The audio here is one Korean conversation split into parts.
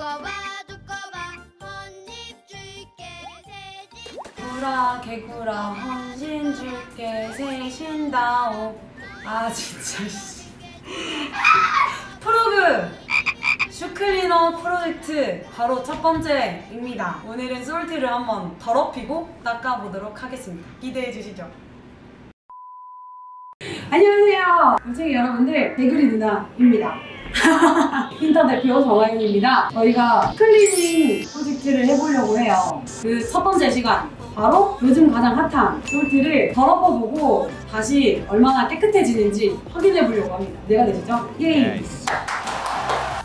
두꺼봐 두꺼봐 헌입 줄게 새집 구라 개구라 헌신 줄게 세신다오. 아 진짜 씨. 프로그! 슈클리너 프로젝트 바로 첫 번째입니다. 오늘은 솔트를 한번 더럽히고 닦아보도록 하겠습니다. 기대해 주시죠. 안녕하세요. 동생이 여러분들 대그리 누나입니다 인터 대표 정아윤입니다. 저희가 클리닝 프로젝트를 해보려고 해요. 그 첫 번째 시간 바로 요즘 가장 핫한 솔트를 덜어보고 다시 얼마나 깨끗해지는지 확인해 보려고 합니다. 내가 되시죠? 예이!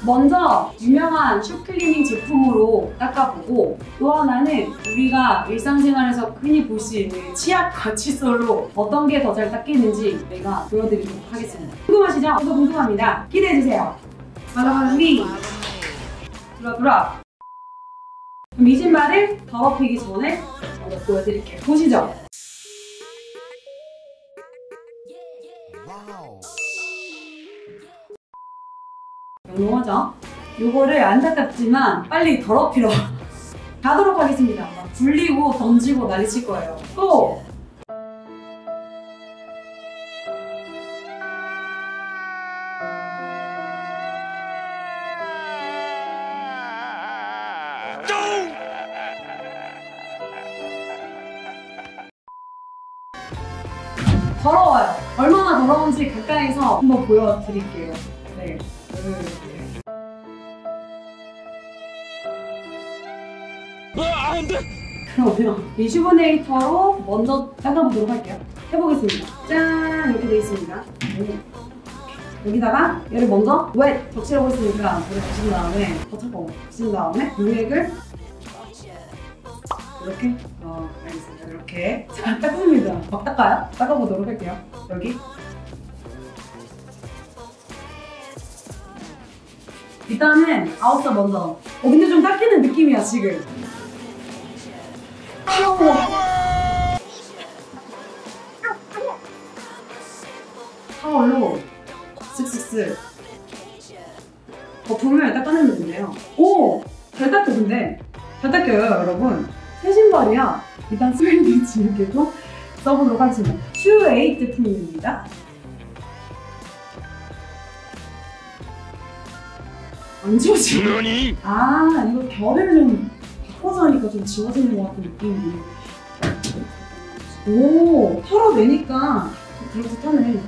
먼저 유명한 슈클리닝 제품으로 닦아보고 또 하나는 우리가 일상생활에서 흔히 볼 수 있는 치약과 칫솔로 어떤 게 더 잘 닦이는지 내가 보여드리도록 하겠습니다. 궁금하시죠? 저도 궁금합니다. 기대해주세요. 돌아 돌아 그럼 이 신발을 더럽히기 전에 먼저 보여드릴게요. 보시죠. 영롱하죠? 요거를 안 닦았지만 빨리 더럽히러 가도록 하겠습니다. 막 불리고 던지고 난리 칠 거예요. 또 더러워요. 얼마나 더러운지 가까이서 한번 보여드릴게요. 네. 이렇게. 그러면 리슈버네이터로 먼저 닦아보도록 할게요. 해보겠습니다. 짠! 이렇게 되어 있습니다. 네. 여기다가 얘를 먼저 왜 적시라고 했으니까 물에 부신 다음에 버터고 부신 다음에 용액을 이렇게 어 알겠습니다 이렇게 자 닦습니다 막 닦아요? 닦아보도록 할게요 여기 일단은 아웃사 먼저. 어 근데 좀 닦이는 느낌이야 지금. 아우 타월로 쓱쓱쓱. 거품을 닦아내면 된대요. 오! 잘 닦여 근데. 잘 닦여요 여러분. 새 신발이야. 일단 스웨이드 지우개도 써보도록 하겠습니다. 슈 에잇 제품입니다 안 지워지네. 何아 이거 결을 좀 바꿔서 하니까 좀 지워지는 것 같은 느낌이. 오 털어내니까 그럴듯하네.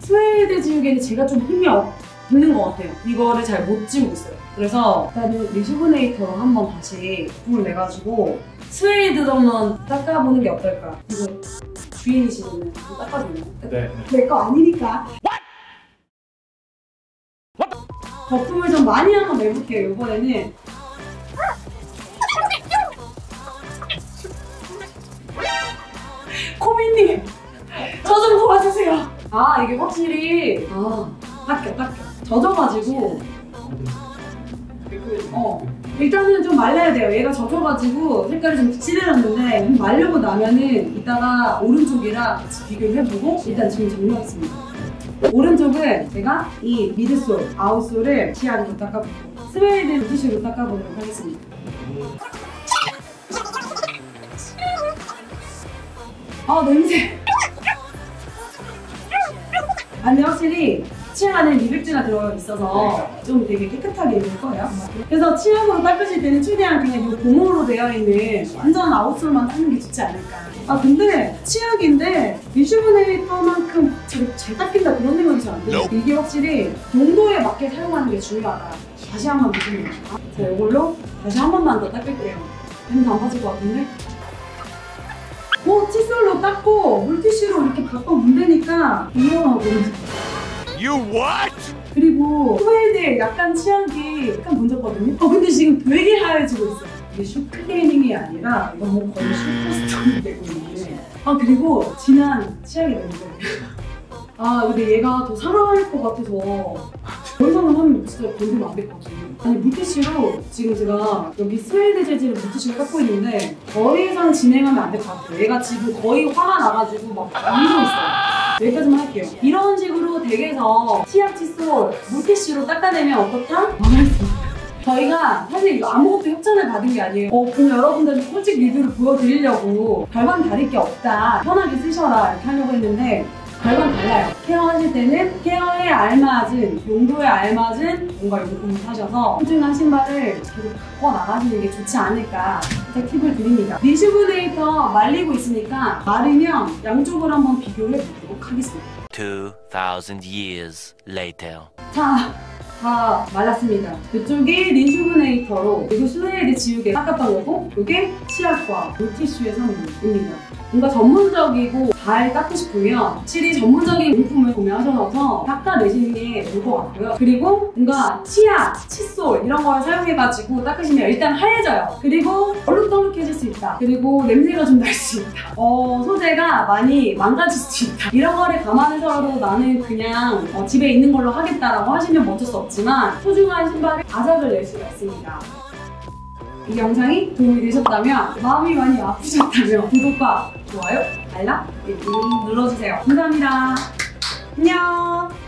스웨이드 지우개는 제가 좀 힘이 없는 것 같아요. 이거를 잘 못 지우고 있어요. 그래서 일단은 리슈브네이터로 한번 다시 거품을 내가지고 스웨이드 한번 닦아보는 게 어떨까. 이거 주인이시면 좀 닦아주나요? 네. 내거 아니니까. 거품을 좀 많이 한번 내볼게요, 이번에는. 코미님, 저 좀 도와주세요. 아, 이게 확실히, 아, 닦여, 닦여. 젖어가지고, 어. 일단은 좀 말려야 돼요. 얘가 젖어가지고 색깔이 좀 칠해졌는데 말르고 나면은 이따가 오른쪽이랑 같이 비교를 해보고 일단 지금 정리하겠습니다. 오른쪽은 제가 이 미드솔, 아웃솔을 치아로 닦아보고 스웨이드 티슈로 닦아보도록 하겠습니다. 아 냄새. 아니 확실히 치아 안에 미백제가 들어 있어서 좀 되게 깨끗하게 입을 거예요. 그래서 치약으로 닦으실 때는 최대한 그냥 이 고무로 되어 있는 완전 아웃솔만 닦는 게 좋지 않을까. 아 근데 치약인데 리슈브네이터만큼 잘, 잘 닦인다 그런 생각이 잘 안 들어요. 이게 확실히 용도에 맞게 사용하는 게 중요하다. 다시 한 번 보시면 자 이걸로 다시 한 번만 더 닦을게요. 냄새 안 빠질 것 같은데? 오 칫솔로 닦고 물티슈로 이렇게 바꿔 문대니까 유용하고 You what? 그리고 스웨이드에 약간 치약이 약간 번졌거든요. 어 근데 지금 되게 하얘지고 있어요. 이게 슈클리닝이 아니라 이거 뭐 거의 슈퍼스톤이 되고 있는데 아 그리고 진한 치약이 냄새. 아 근데 얘가 더 살아날 것 같아서 더 이상은 하면 진짜 건드면 안 될 것 같아요. 아니 물티슈로 지금 제가 여기 스웨이드 재질의 물티슈를 갖고 있는데 더 이상 진행하면 안 될 것 같아요. 얘가 지금 거의 화가 나가지고 막 울고 있어요. 여기까지만 할게요. 이런 식으로 댁에서 치약, 칫솔, 물티슈로 닦아내면 어떻다? 망했습니다. 저희가 사실 아무것도 협찬을 받은 게 아니에요. 어, 그럼 여러분들 솔직 리뷰를 보여드리려고 별반 다를 게 없다. 편하게 쓰셔라. 이렇게 하려고 했는데 별반 달라요. 케어하실 때는 케어에 알맞은, 용도에 알맞은 뭔가 용품을 사셔서 소중한 신발을 계속 갖고 나가시는 게 좋지 않을까 살짝 팁을 드립니다. 리슈브네이터 말리고 있으니까 마르면 양쪽을 한번 비교해 보도록 하겠습니다. 2,000 years later. 자, 다 말랐습니다. 이쪽이 리슈브네이터로 그리고 슬레이드 지우개 닦았던 거고 이게 치약과 물티슈의 성분입니다. 뭔가 전문적이고 잘 닦고 싶으면 확실히 전문적인 용품을 구매하셔서 닦아내시는 게 좋을 것 같고요. 그리고 뭔가 치약, 칫솔 이런 걸 사용해가지고 닦으시면 일단 하얘져요. 그리고 얼룩덜룩해질 수 있다. 그리고 냄새가 좀 날 수 있다. 어, 소재가 많이 망가질 수 있다. 이런 거를 감안해서라도 나는 그냥 어, 집에 있는 걸로 하겠다라고 하시면 뭐 어쩔 수 없지만 소중한 신발에 아작을 낼 수가 있습니다. 이 영상이 도움이 되셨다면 마음이 많이 아프셨다면 구독과 좋아요, 알람 예, 눌러주세요. 감사합니다. 안녕.